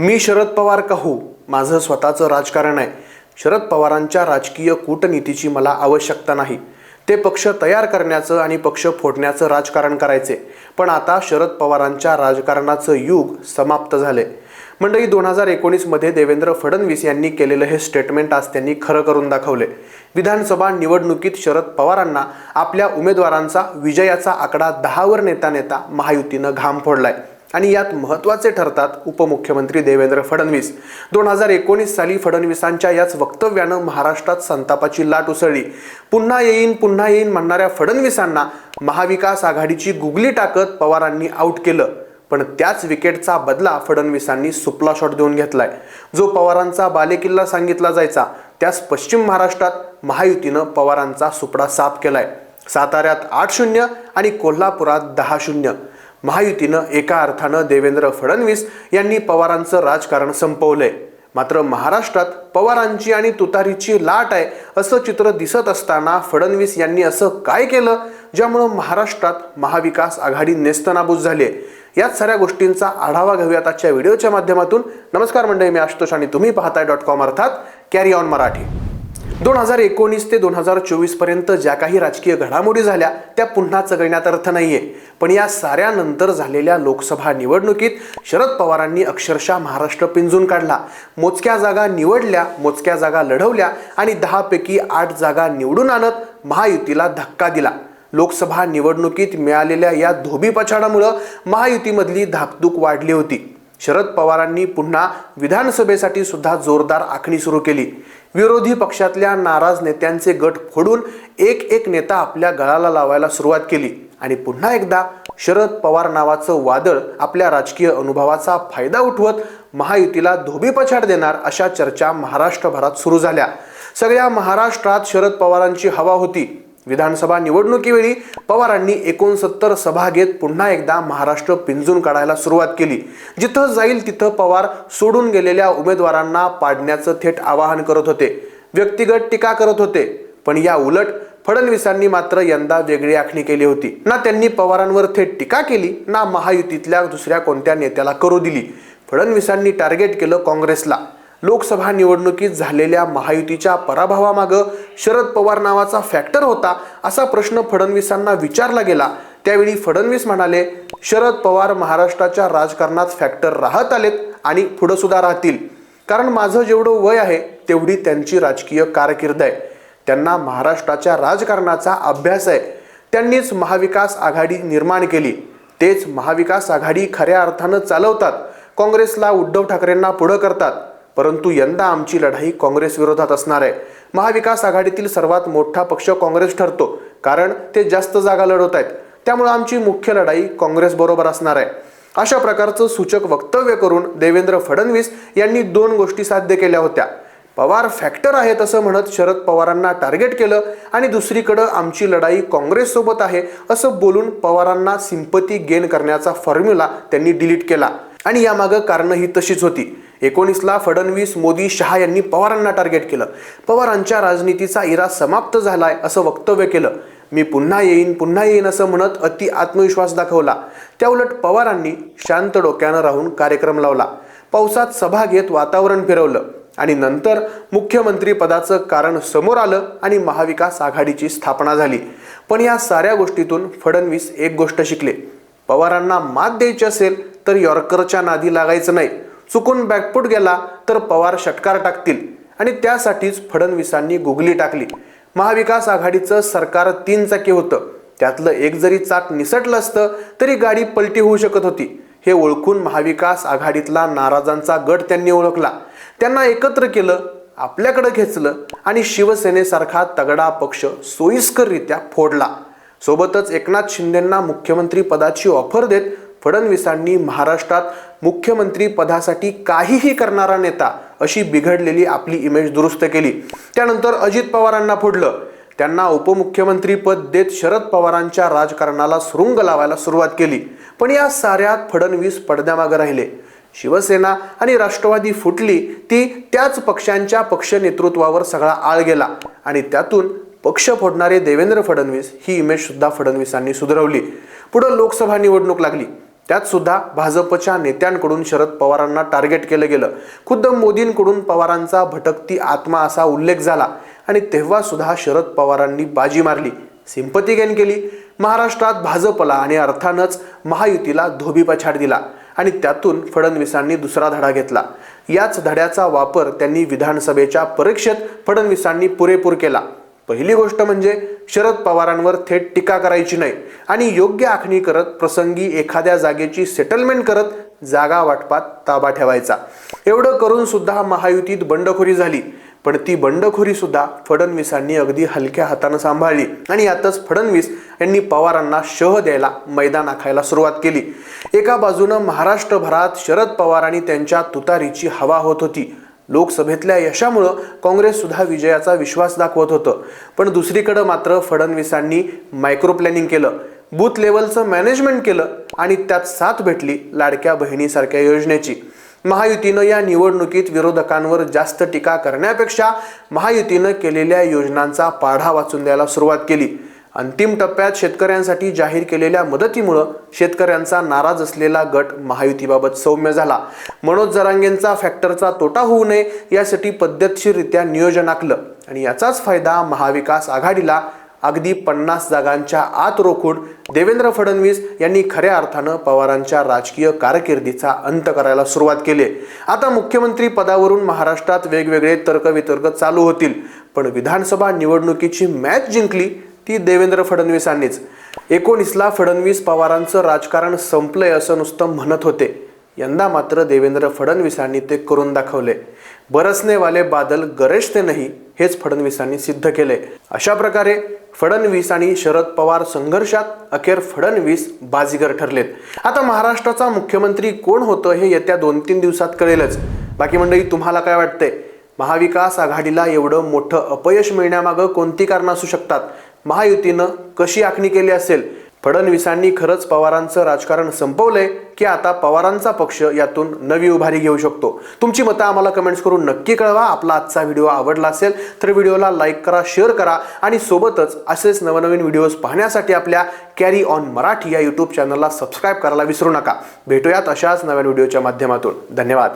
मी शरद पवार कहू माझं स्वतःचं राजकारण आहे. शरद पवारांच्या राजकीय कूटनीतीची मला आवश्यकता नाही. ते पक्ष तयार करण्याचं आणि पक्ष फोडण्याचं राजकारण करायचे. पण आता शरद पवारांच्या राजकारणाचं युग समाप्त झाले मंडळी दोन हजार एकोणीसमध्ये देवेंद्र फडणवीस यांनी केलेलं हे स्टेटमेंट आज त्यांनी खरं करून दाखवले विधानसभा निवडणुकीत शरद पवारांना आपल्या उमेदवारांचा विजयाचा आकडा दहावर नेता नेता महायुतीनं घाम फोडलाय. आणि यात महत्त्वाचे ठरतात उपमुख्यमंत्री देवेंद्र फडणवीस. दोन हजार एकोणीस साली फडणवीसांच्या याच वक्तव्यानं महाराष्ट्रात संतापाची लाट उसळली. पुन्हा येईन पुन्हा येईन म्हणणाऱ्या फडणवीसांना महाविकास आघाडीची गुगली टाकत पवारांनी आऊट केलं. पण त्याच विकेटचा बदला फडणवीसांनी सुपला शॉट देऊन घेतलाय. जो पवारांचा बालेकिल्ला सांगितला जायचा त्यास पश्चिम महाराष्ट्रात महायुतीनं पवारांचा सुपडा साफ केलाय. साताऱ्यात आठ शून्य आणि कोल्हापुरात दहा शून्य. महायुतीनं एका अर्थानं देवेंद्र फडणवीस यांनी पवारांचं राजकारण संपवलंय. मात्र महाराष्ट्रात पवारांची आणि तुतारीची लाट आहे असं चित्र दिसत असताना फडणवीस यांनी असं काय केलं ज्यामुळं महाराष्ट्रात महाविकास आघाडी नेस्तनाबूत झाली आहे? याच साऱ्या गोष्टींचा आढावा घेऊयात आजच्या व्हिडिओच्या माध्यमातून. नमस्कार मंडळी मी आशुतोष आणि तुम्ही पाहताय डॉट कॉम अर्थात कॅरी ऑन मराठी. दोन हजार एकोणीस ते दोन हजार चोवीसपर्यंत ज्या काही राजकीय घडामोडी झाल्या त्या पुन्हा चघळण्यात अर्थ नाहीये. पण या साऱ्यानंतर झालेल्या लोकसभा निवडणुकीत शरद पवारांनी अक्षरशः महाराष्ट्र पिंजून काढला. मोजक्या जागा निवडल्या मोजक्या जागा लढवल्या आणि दहापैकी आठ जागा निवडून आणत महायुतीला धक्का दिला. लोकसभा निवडणुकीत मिळालेल्या या धोबी पछाडामुळं महायुतीमधली धाकधूक वाढली होती. शरद पवारांनी पुन्हा विधानसभेसाठी सुद्धा जोरदार आखणी सुरू केली. विरोधी पक्षातल्या नाराज नेत्यांचे गट फोडून एक एक नेता आपल्या गळाला लावायला सुरुवात केली आणि पुन्हा एकदा शरद पवार नावाचं वादळ आपल्या राजकीय अनुभवाचा फायदा उठवत महायुतीला धोबीपछाड देणार अशा चर्चा महाराष्ट्रभरात सुरू झाल्या. सगळ्या महाराष्ट्रात शरद पवारांची हवा होती. विधानसभा निवडणुकीवेळी पवारांनी एकोणसत्तर सभा घेत पुन्हा एकदा महाराष्ट्र पिंजून काढायला सुरुवात केली. जिथं जाईल तिथं पवार सोडून गेलेल्या उमेदवारांना पाडण्याचं थेट आवाहन करत होते. व्यक्तिगत टीका करत होते. पण या उलट फडणवीसांनी मात्र यंदा वेगळी आखणी केली होती. ना त्यांनी पवारांवर थेट टीका केली ना महायुतीतल्या दुसऱ्या कोणत्या नेत्याला करू दिली. फडणवीसांनी टार्गेट केलं काँग्रेसला. लोकसभा निवडणुकीत झालेल्या महायुतीच्या पराभवामागं शरद पवार नावाचा फॅक्टर होता असा प्रश्न फडणवीसांना विचारला गेला. त्यावेळी फडणवीस म्हणाले शरद पवार महाराष्ट्राच्या राजकारणात फॅक्टर राहत आलेत आणि पुढं सुद्धा राहतील. कारण माझं जेवढं वय आहे तेवढी त्यांची राजकीय कारकीर्द आहे. त्यांना महाराष्ट्राच्या राजकारणाचा अभ्यास आहे. त्यांनीच महाविकास आघाडी निर्माण केली. तेच महाविकास आघाडी खऱ्या अर्थानं चालवतात. काँग्रेसला उद्धव ठाकरेंना पुढं करतात. परंतु यंदा आमची लढाई काँग्रेस विरोधात असणार आहे. महाविकास आघाडीतील सर्वात मोठा पक्ष काँग्रेस ठरतो कारण ते जास्त जागा लढवत आहेत. त्यामुळे आमची मुख्य लढाई काँग्रेस बरोबर असणार आहे. अशा प्रकारचं सूचक वक्तव्य करून देवेंद्र फडणवीस यांनी दोन गोष्टी साध्य केल्या होत्या. पवार फॅक्टर आहेत असं म्हणत शरद पवारांना टार्गेट केलं आणि दुसरीकडं आमची लढाई काँग्रेससोबत आहे असं बोलून पवारांना सिंपती गेन करण्याचा फॉर्म्युला त्यांनी डिलीट केला. आणि यामागं कारणं ही तशीच होती. एकोणीसला फडणवीस मोदी शहा यांनी पवारांना टार्गेट केलं. पवारांच्या राजनीतीचा इरा समाप्त झालाय असं वक्तव्य केलं. मी पुन्हा येईन पुन्हा येईन असं म्हणत अति आत्मविश्वास दाखवला. त्याउलट पवारांनी शांत डोक्यानं राहून कार्यक्रम लावला. पावसात सभा घेत वातावरण फिरवलं आणि नंतर मुख्यमंत्री पदाचं कारण समोर आलं आणि महाविकास आघाडीची स्थापना झाली. पण या साऱ्या गोष्टीतून फडणवीस एक गोष्ट शिकले. पवारांना मात द्यायची असेल तर यॉर्करच्या नादी लागायचं नाही. चुकून बॅकफूट गेला तर पवार षटकार टाकतील. आणि त्यासाठीच फडणवीसांनी गुगली टाकली. महाविकास आघाडीचं सरकार तीन चाकी होतं. त्यातलं एक जरी चाक निसटलं असतं तरी गाडी पलटी होऊ शकत होती. हे ओळखून महाविकास आघाडीतला नाराजांचा गट त्यांनी ओळखला. त्यांना एकत्र केलं आपल्याकडं खेचलं आणि शिवसेनेसारखा तगडा पक्ष सोयीस्कररित्या फोडला. सोबतच एकनाथ शिंदेंना मुख्यमंत्री पदाची ऑफर देत फडणवीसांनी महाराष्ट्रात मुख्यमंत्री पदासाठी काहीही करणारा नेता अशी बिघडलेली आपली इमेज दुरुस्त केली. त्यानंतर अजित पवारांना फोडलं. त्यांना उपमुख्यमंत्री पद देत शरद पवारांच्या राजकारणाला सुरुंग लावायला सुरुवात केली. पण या साऱ्यात फडणवीस पडद्यामागे राहिले. शिवसेना आणि राष्ट्रवादी फुटली ती त्याच पक्षांच्या पक्ष नेतृत्वावर सगळा आळ गेला. आणि त्यातून पक्ष फोडणारे देवेंद्र फडणवीस ही इमेज सुद्धा फडणवीसांनी सुधरवली. पुढं लोकसभा निवडणूक लागली. त्यात सुद्धा भाजपच्या नेत्यांकडून शरद पवारांना टार्गेट केलं गेलं. खुद्द मोदींकडून पवारांचा भटकती आत्मा असा उल्लेख झाला आणि तेव्हा सुद्धा शरद पवारांनी बाजी मारली सिंपती गेन केली महाराष्ट्रात भाजपला आणि अर्थानच महायुतीला धोबीपछाड दिला आणि त्यातून फडणवीसांनी दुसरा धडा घेतला. याच धड्याचा वापर त्यांनी विधानसभेच्या परीक्षेत फडणवीसांनी पुरेपूर केला. पहिली गोष्ट म्हणजे शरद पवारांवर थेट टीका करायची नाही आणि योग्य आखणी करत प्रसंगी एखाद्या जागेची सेटलमेंट करत जागा वाटपात ताबा ठेवायचा. एवढं करून सुद्धा महायुतीत बंडखोरी झाली. पण ती बंडखोरी सुद्धा फडणवीसांनी अगदी हलक्या हातानं सांभाळली. आणि यातच फडणवीस यांनी पवारांना शह द्यायला मैदान आखायला सुरुवात केली. एका बाजूनं महाराष्ट्रभरात शरद पवार आणि त्यांच्या तुतारीची हवा होत होती. लोकसभेतल्या यशामुळं काँग्रेससुद्धा विजयाचा विश्वास दाखवत होतं. पण दुसरीकडं मात्र फडणवीसांनी मायक्रो प्लॅनिंग केलं. बूथ लेवलचं मॅनेजमेंट केलं आणि त्यात साथ भेटली लाडक्या बहिणीसारख्या योजनेची. महायुतीनं या निवडणुकीत विरोधकांवर जास्त टीका करण्यापेक्षा महायुतीनं केलेल्या योजनांचा पाढा वाचून द्यायला सुरुवात केली. अंतिम टप्प्यात शेतकऱ्यांसाठी जाहीर केलेल्या मदतीमुळं शेतकऱ्यांचा नाराज असलेला गट महायुतीबाबत सौम्य झाला. मनोज जरांगेंचा फॅक्टरचा तोटा होऊ नये यासाठी पद्धतशीररित्या नियोजन आखलं आणि याचाच फायदा महाविकास आघाडीला अगदी पन्नास जागांच्या आत रोखून देवेंद्र फडणवीस यांनी खऱ्या अर्थानं पवारांच्या राजकीय कारकिर्दीचा अंत करायला सुरुवात केली. आता मुख्यमंत्री पदावरून महाराष्ट्रात वेगवेगळे तर्कवितर्क चालू होतील. पण विधानसभा निवडणुकीची मॅच जिंकली ती देवेंद्र फडणवीसांनीच. एकोणीसला फडणवीस पवारांचं राजकारण संपलंय असं नुसतं म्हणत होते. यंदा मात्र देवेंद्र फडणवीसांनी ते करून दाखवले. बरसने वाले बादल गरजते नाही हेच फडणवीसांनी सिद्ध केले. अशा प्रकारे फडणवीस आणि शरद पवार संघर्षात अखेर फडणवीस बाजीगर ठरलेत. आता महाराष्ट्राचा मुख्यमंत्री कोण होतं हे येत्या दोन तीन दिवसात कळेलच. बाकी मंडळी तुम्हाला काय वाटतंय? महाविकास आघाडीला एवढं मोठं अपयश मिळण्यामागं कोणती कारणं असू शकतात? महायुतीनं कशी आखणी केली असेल? फडणवीसांनी खरंच पवारांचं राजकारण संपवलंय की आता पवारांचा पक्ष यातून नवी उभारी घेऊ शकतो? तुमची मतं आम्हाला कमेंट्स करून नक्की कळवा. आपला आजचा व्हिडिओ आवडला असेल तर व्हिडिओला लाईक करा शेअर करा आणि सोबतच असेच नवनवीन व्हिडिओज पाहण्यासाठी आपल्या कॅरी ऑन मराठी या यूट्यूब चॅनलला सबस्क्राईब करायला विसरू नका. भेटूयात अशाच नव्या व्हिडिओच्या माध्यमातून. धन्यवाद.